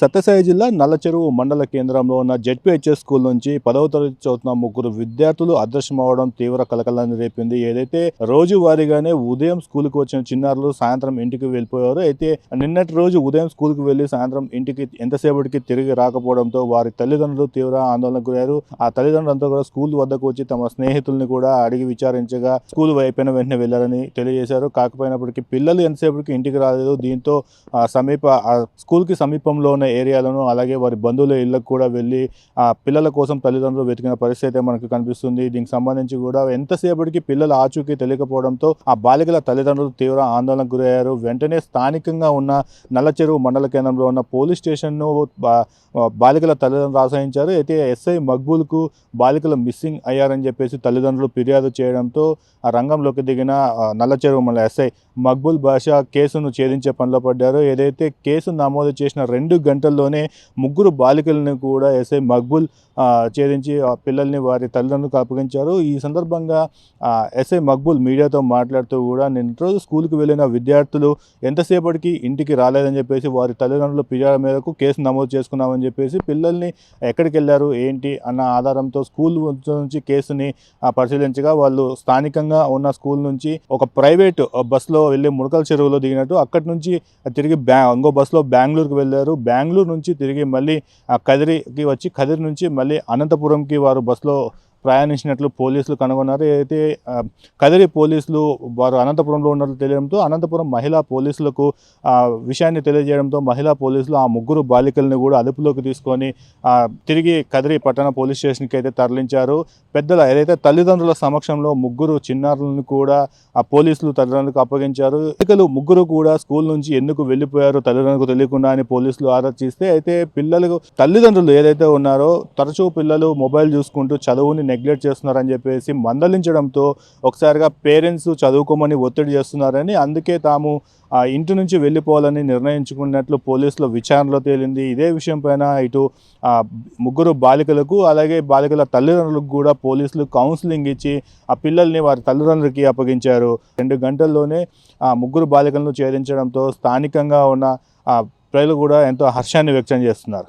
సత్యసాయి జిల్లా నల్లచెరువు మండల కేంద్రంలో ఉన్న జెడ్పీహెచ్ఎస్ స్కూల్ నుంచి పదవ తరగతి చదువుతున్న ముగ్గురు విద్యార్థులు అదృశ్యమవడం తీవ్ర కలకలాన్ని రేపింది. ఏదైతే రోజువారీగానే ఉదయం స్కూల్కి వచ్చిన చిన్నారులు సాయంత్రం ఇంటికి వెళ్ళిపోయారు అయితే నిన్నటి రోజు ఉదయం స్కూల్కి వెళ్ళి సాయంత్రం ఇంటికి ఎంతసేపటికి తిరిగి రాకపోవడంతో వారి తల్లిదండ్రులు తీవ్ర ఆందోళనకు గురయ్యారు. ఆ తల్లిదండ్రులంతా కూడా స్కూల్ వద్దకు వచ్చి తమ స్నేహితుల్ని కూడా అడిగి విచారించగా స్కూల్ అయిపోయిన వెంటనే వెళ్ళారని తెలియజేశారు. కాకపోయినప్పటికీ పిల్లలు ఎంతసేపటికి ఇంటికి రాలేదు. దీంతో సమీప స్కూల్కి సమీపంలో ఉన్న ఏరియాలను అలాగే వారి బంధువుల ఇళ్ళకు కూడా వెళ్ళి ఆ పిల్లల కోసం తల్లిదండ్రులు వెతికిన పరిస్థితి అయితే మనకు కనిపిస్తుంది. దీనికి సంబంధించి కూడా ఎంతసేపటికి పిల్లల ఆచూకీ తెలియకపోవడంతో ఆ బాలికల తల్లిదండ్రులు తీవ్ర ఆందోళనకు గురయ్యారు. వెంటనే స్థానికంగా ఉన్న నల్లచెరువు మండల కేంద్రంలో ఉన్న పోలీస్ స్టేషన్ను బాలికల తల్లిదండ్రులు ఆశ్రయించారు. అయితే ఎస్ఐ మక్బూల్కు బాలికలు మిస్సింగ్ అయ్యారని చెప్పేసి తల్లిదండ్రులు ఫిర్యాదు చేయడంతో ఆ రంగంలోకి దిగిన నల్లచెరువు మండల ఎస్ఐ మక్బూల్ బాషా కేసును ఛేదించే పనిలో పడ్డారు. ఏదైతే కేసు నమోదు చేసిన రెండు గంటల్లోనే ముగ్గురు బాలికలను కూడా ఎస్ఐ మక్బుల్ ఛేదించి ఆ పిల్లల్ని వారి తల్లిదండ్రులకు అప్పగించారు ఈ సందర్భంగా ఎస్ఐ మక్బుల్ మీడియాతో మాట్లాడుతూ కూడా నిన్న రోజు స్కూల్కి వెళ్ళిన విద్యార్థులు ఎంతసేపటికి ఇంటికి రాలేదని చెప్పేసి వారి తల్లిదండ్రుల ఫిర్యాదు మేరకు కేసు నమోదు చేసుకున్నామని చెప్పేసి పిల్లల్ని ఎక్కడికి వెళ్ళారు ఏంటి అన్న ఆధారంతో స్కూల్ నుంచి కేసుని పరిశీలించగా వాళ్ళు స్థానికంగా ఉన్న స్కూల్ నుంచి ఒక ప్రైవేట్ బస్సులో వెళ్ళి ముడకల చెరువులో దిగినట్టు అక్కడి నుంచి తిరిగి బ్యా ఇంకో బస్సులో బెంగళూరుకి వెళ్ళారు. బెంగళూరు నుంచి తిరిగి మళ్ళీ ఆ, కదిరికి వచ్చి కదిరి నుంచి మళ్ళీ అనంతపురంకి వారు బస్సులో ప్రయాణించినట్లు పోలీసులు కనుగొన్నారు. అయితే కదిరి పోలీసులు వారు అనంతపురంలో ఉన్నట్లు తెలియడంతో అనంతపురం మహిళా పోలీసులకు ఆ విషయాన్ని తెలియజేయడంతో మహిళా పోలీసులు ఆ ముగ్గురు బాలికల్ని కూడా అదుపులోకి తీసుకొని తిరిగి కదిరి పట్టణ పోలీస్ స్టేషన్కి అయితే తరలించారు. పెద్దల ఏదైతే తల్లిదండ్రుల సమక్షంలో ముగ్గురు చిన్నారులను కూడా ఆ పోలీసులు తల్లిదండ్రులకు అప్పగించారు. బాలికలు ముగ్గురు కూడా స్కూల్ నుంచి ఎందుకు వెళ్ళిపోయారు తల్లిదండ్రులకు తెలియకుండా అని పోలీసులు ఆరా చేస్తే అయితే పిల్లలకు తల్లిదండ్రులు ఏదైతే ఉన్నారో తరచూ పిల్లలు మొబైల్ చూసుకుంటూ చదువుని నెగ్లెక్ట్ చేస్తున్నారని చెప్పేసి మందలించడంతో ఒకసారిగా పేరెంట్స్ చదువుకోమని ఒత్తిడి చేస్తున్నారని అందుకే తాము ఆ ఇంటి నుంచి వెళ్ళిపోవాలని నిర్ణయించుకున్నట్లు పోలీసుల విచారణలో తేలింది. ఇదే విషయంపైన ఇటు ముగ్గురు బాలికలకు అలాగే బాలికల తల్లిదండ్రులకు కూడా పోలీసులు కౌన్సిలింగ్ ఇచ్చి ఆ పిల్లల్ని వారి తల్లిదండ్రులకి అప్పగించారు. రెండు గంటల్లోనే ఆ ముగ్గురు బాలికలను ఛేదించడంతో స్థానికంగా ఉన్న ఆ ప్రజలు కూడా ఎంతో హర్షాన్ని వ్యక్తం చేస్తున్నారు.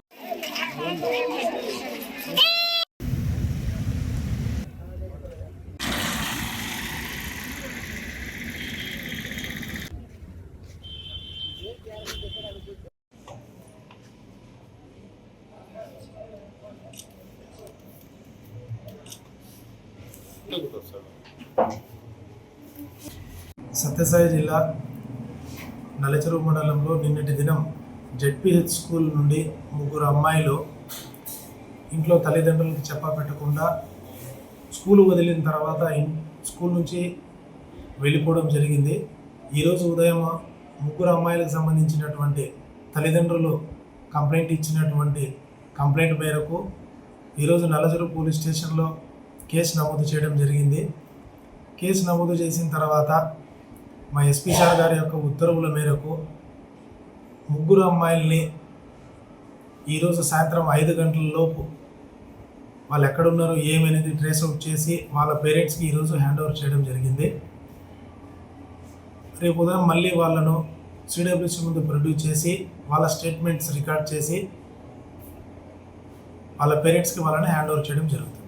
సత్యసాయి జిల్లా నలచెరువు మండలంలో నిన్నటి దినం జెడ్పిహెచ్ స్కూల్ నుండి ముగ్గురు అమ్మాయిలు ఇంట్లో తల్లిదండ్రులకు చెప్పా పెట్టకుండా స్కూల్ వదిలిన తర్వాత స్కూల్ నుంచి వెళ్ళిపోవడం జరిగింది. ఈరోజు ఉదయం ముగ్గురు అమ్మాయిలకు సంబంధించినటువంటి తల్లిదండ్రులు కంప్లైంట్ ఇచ్చినటువంటి కంప్లైంట్ మేరకు ఈరోజు నల్లచెరువు పోలీస్ స్టేషన్లో కేసు నమోదు చేయడం జరిగింది. కేసు నమోదు చేసిన తర్వాత మా ఎస్పీ సార్ గారి యొక్క ఉత్తర్వుల మేరకు ముగ్గురు అమ్మాయిల్ని ఈరోజు సాయంత్రం ఐదు గంటల లోపు వాళ్ళు ఎక్కడున్నారో ఏమనేది ట్రేస్ అవుట్ చేసి వాళ్ళ పేరెంట్స్కి ఈరోజు హ్యాండ్ ఓవర్ చేయడం జరిగింది. రేపు ఉదయం మళ్ళీ వాళ్ళను సిడబ్ల్యూసి ముందు ప్రొడ్యూస్ చేసి వాళ్ళ స్టేట్మెంట్స్ రికార్డ్ చేసి వాళ్ళ పేరెంట్స్కి వాళ్ళని హ్యాండ్ ఓవర్ చేయడం జరుగుతుంది.